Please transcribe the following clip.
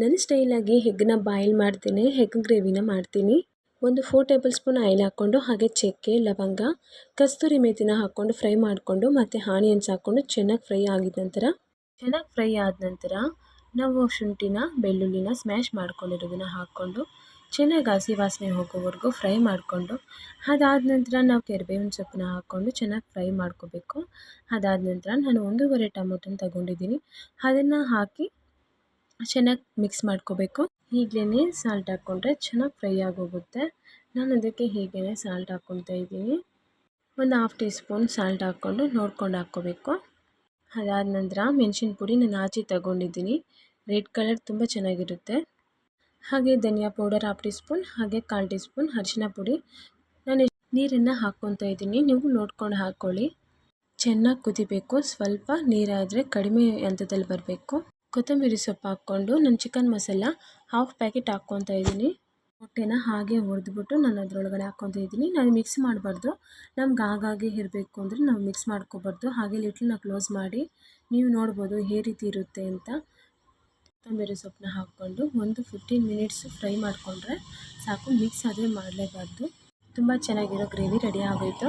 ನನ್ನ ಸ್ಟೈಲಾಗಿ ಹೆಗ್ಗನ್ನ ಬಾಯ್ಲ್ ಮಾಡ್ತೀನಿ, ಹೆಗ್ ಗ್ರೇವಿನ ಮಾಡ್ತೀನಿ. ಒಂದು ಫೋರ್ ಟೇಬಲ್ ಸ್ಪೂನ್ ಆಯಿಲ್ ಹಾಕ್ಕೊಂಡು, ಹಾಗೆ ಚಕ್ಕೆ, ಲವಂಗ, ಕಸ್ತೂರಿ ಮೇತಿನ ಹಾಕ್ಕೊಂಡು ಫ್ರೈ ಮಾಡಿಕೊಂಡು, ಮತ್ತು ಆನಿಯನ್ಸ್ ಹಾಕ್ಕೊಂಡು ಚೆನ್ನಾಗಿ ಫ್ರೈ ಆಗಿದ ನಂತರ, ಚೆನ್ನಾಗಿ ಫ್ರೈ ಆದ ನಂತರ ನಾವು ಶುಂಠಿನ, ಬೆಳ್ಳುಳ್ಳಿನ ಸ್ಮ್ಯಾಶ್ ಮಾಡ್ಕೊಂಡಿರೋದನ್ನ ಹಾಕ್ಕೊಂಡು, ಚೆನ್ನಾಗಿ ಹಸಿ ವಾಸನೆ ಹೋಗೋವರೆಗೂ ಫ್ರೈ ಮಾಡಿಕೊಂಡು, ಅದಾದ ನಂತರ ನಾವು ಕೆರೆಬೇವಿನ ಸೊಪ್ಪನ್ನ ಹಾಕ್ಕೊಂಡು ಚೆನ್ನಾಗಿ ಫ್ರೈ ಮಾಡ್ಕೋಬೇಕು. ಅದಾದ ನಂತರ ನಾನು ಒಂದೂವರೆ ಟೊಮೊಟೊನ ತಗೊಂಡಿದ್ದೀನಿ. ಅದನ್ನು ಹಾಕಿ ಚೆನ್ನಾಗಿ ಮಿಕ್ಸ್ ಮಾಡ್ಕೋಬೇಕು. ಈಗಲೇ ಸಾಲ್ಟ್ ಹಾಕ್ಕೊಂಡ್ರೆ ಚೆನ್ನಾಗಿ ಫ್ರೈ ಆಗೋಗುತ್ತೆ. ನಾನು ಅದಕ್ಕೆ ಹೀಗೇ ಸಾಲ್ಟ್ ಹಾಕ್ಕೊಳ್ತಾ ಇದ್ದೀನಿ. ಒಂದು ಹಾಫ್ ಟೀ ಸ್ಪೂನ್ ಸಾಲ್ಟ್ ಹಾಕ್ಕೊಂಡು ನೋಡ್ಕೊಂಡು ಹಾಕ್ಕೋಬೇಕು. ಅದಾದ ನಂತರ ಮೆಣಸಿನ ಪುಡಿ ನಾನು ಆಚೆ ತಗೊಂಡಿದ್ದೀನಿ. ರೆಡ್ ಕಲರ್ ತುಂಬ ಚೆನ್ನಾಗಿರುತ್ತೆ. ಹಾಗೆ ಧನಿಯಾ ಪೌಡರ್ ಹಾಫ್ ಟೀ ಸ್ಪೂನ್ ಹಾಗೆ ಕಾಲು ಟೀ ಸ್ಪೂನ್ ಅರಿಶಿನ ಪುಡಿ. ನಾನು ನೀರನ್ನು ಹಾಕ್ಕೊತಾ ಇದ್ದೀನಿ. ನೀವು ನೋಡ್ಕೊಂಡು ಹಾಕ್ಕೊಳ್ಳಿ ಚೆನ್ನಾಗಿ ಕುದಿಬೇಕು. ಸ್ವಲ್ಪ ನೀರಾದರೆ ಕಡಿಮೆ ಹಂತದಲ್ಲಿ ಬರಬೇಕು. ಕೊತ್ತಂಬರಿ ಸೊಪ್ಪು ಹಾಕ್ಕೊಂಡು ನಾನು ಚಿಕನ್ ಮಸಾಲ ಹಾಫ್ ಪ್ಯಾಕೆಟ್ ಹಾಕ್ಕೊತಾ ಇದ್ದೀನಿ. ಮೊಟ್ಟೆನ ಹಾಗೆ ಹೊಡೆದ್ಬಿಟ್ಟು ನಾನು ಅದರೊಳಗಡೆ ಹಾಕ್ಕೊತಾ ಇದ್ದೀನಿ. ನಾನು ಮಿಕ್ಸ್ ಮಾಡಬಾರ್ದು. ನಮ್ಗೆ ಆಗಾಗೆ ಇರಬೇಕು ಅಂದರೆ ನಾವು ಮಿಕ್ಸ್ ಮಾಡ್ಕೋಬಾರ್ದು. ಹಾಗೆ ಲಿಟ್ಲನ್ನ ಕ್ಲೋಸ್ ಮಾಡಿ ನೀವು ನೋಡ್ಬೋದು ಹೇ ರೀತಿ ಇರುತ್ತೆ ಅಂತ. ಕೊತ್ತಂಬರಿ ಸೊಪ್ಪನ್ನ ಹಾಕ್ಕೊಂಡು ಒಂದು ಫಿಫ್ಟೀನ್ ಮಿನಿಟ್ಸ್ ಫ್ರೈ ಮಾಡಿಕೊಂಡ್ರೆ ಸಾಕು. ಮಿಕ್ಸ್ ಆದರೆ ಮಾಡಲೇಬಾರ್ದು. ತುಂಬ ಚೆನ್ನಾಗಿರೋ ಗ್ರೇವಿ ರೆಡಿ ಆಗೋಯಿತು.